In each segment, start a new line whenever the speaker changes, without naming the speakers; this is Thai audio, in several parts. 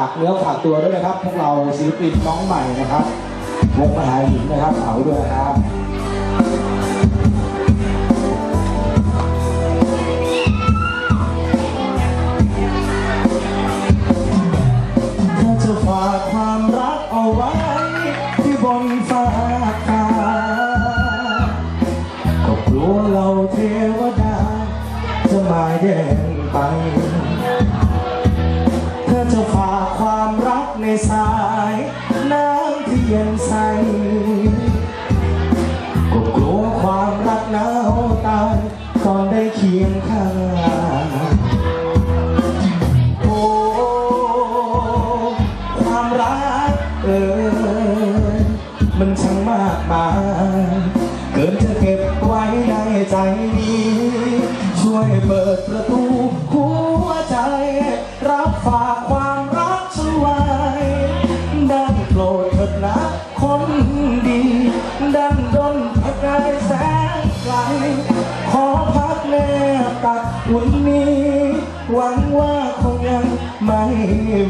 ากเนื้อฝากตัวด้วยนะครับพวกเราศิลปินน้องใหม่นะครับวงมหาหินนะครับฝาวด้วยนะครับ ในสาย น้ำที่เย็นใสก็กลัวความรักหนาวตายก่อนได้เคียงข้างโอ้ความรักเออมันช่างมากมาย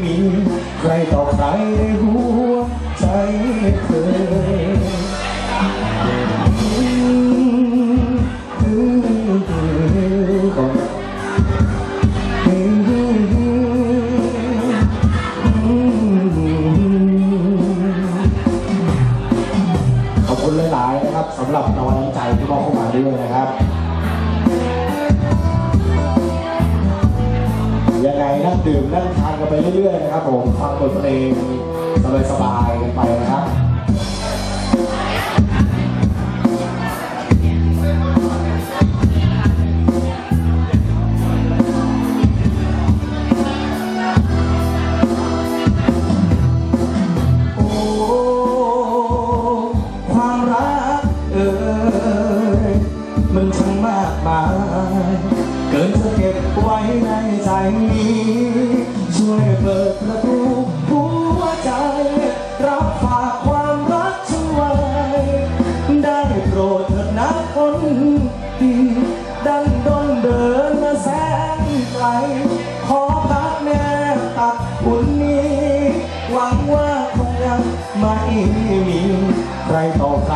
มีใครต่อใครได้รู้ รื่อยๆนะครับผมฟังบทเพลงสบายๆกันไปนะครับ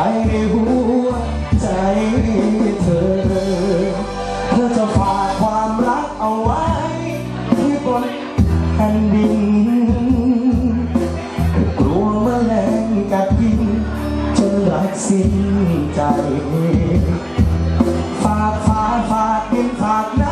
ใครในหัวใจเธอ เธอจะฝากความรักเอาไว้ ที่บนแผ่นดินกลัวแมลงกัดกินจนรักสิ้นใจ ฝากฟ้าฝากดินฝากน้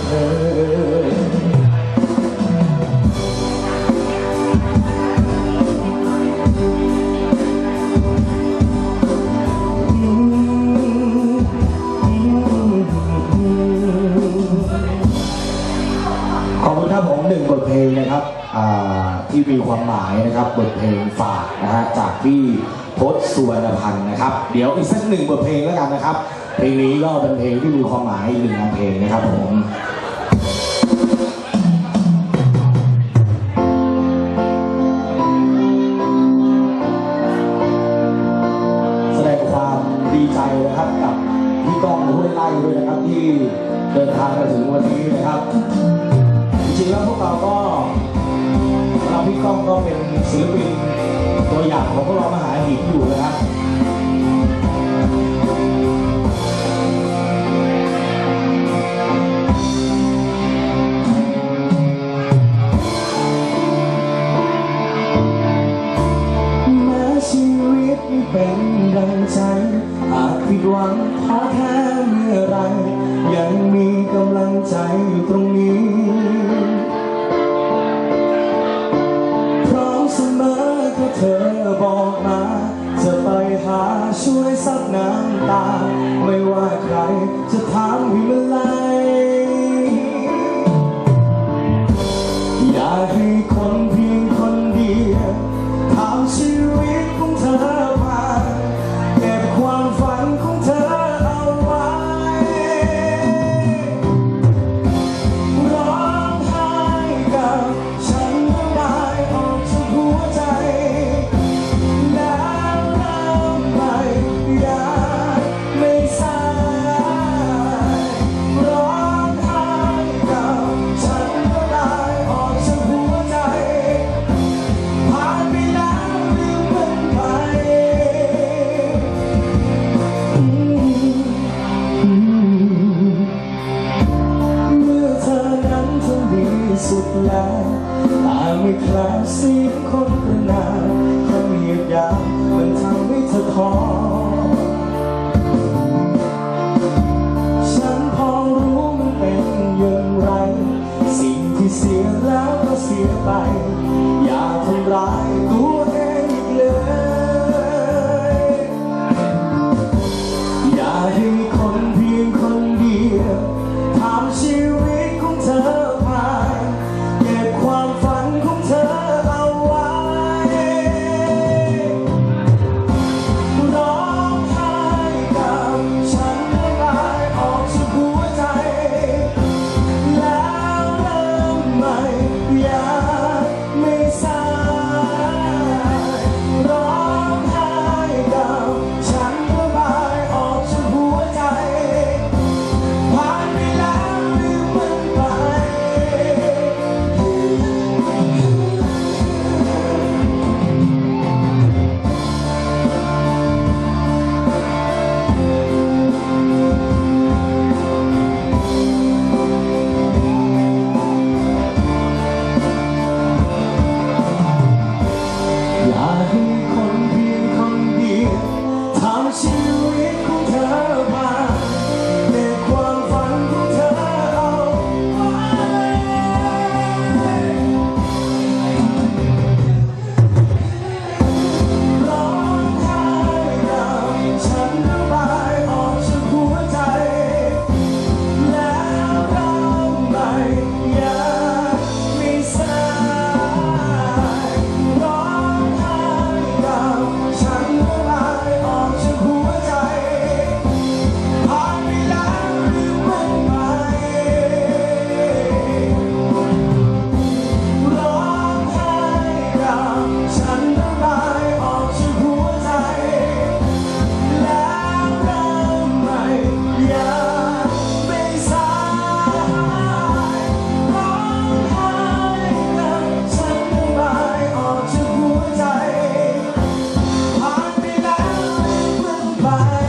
ขอบคุณครับผมหนึ่งบทเพลงนะครับอ่าที่มีความหมายนะครับบทเพลงฝากนะฮะจากพี่พศสุวรรณพันธ์นะครับ เดี๋ยวอีกสักหนึ่งบทเพลงแล้วกันนะครับ เพลงนี้ก็เป็นเพลงที่มีความหมายอีกหนึ่งงานเพลงนะครับผมแสดงความดีใจนะครับกับพี่ก้องห้วยไล่ด้วยนะครับที่เดินทางมาถึงวันนี้นะครับจริงๆแล้วพวกเราก็เราพี่ก้องก็เป็นศิลปินตัวอย่างของพวกเรามหาหินอยู่นะครับ วยซับน้ำตา ไม่ว่าใครจะถามวิมไลยอยากให้คนที่ คนขระนามเขาเหยียดยามมันทำให้เธอท้อฉันพอรู้มันเป็นย่งไร สิ่งที่เสียแล้วก็เสียไป อย่าทำร้าย why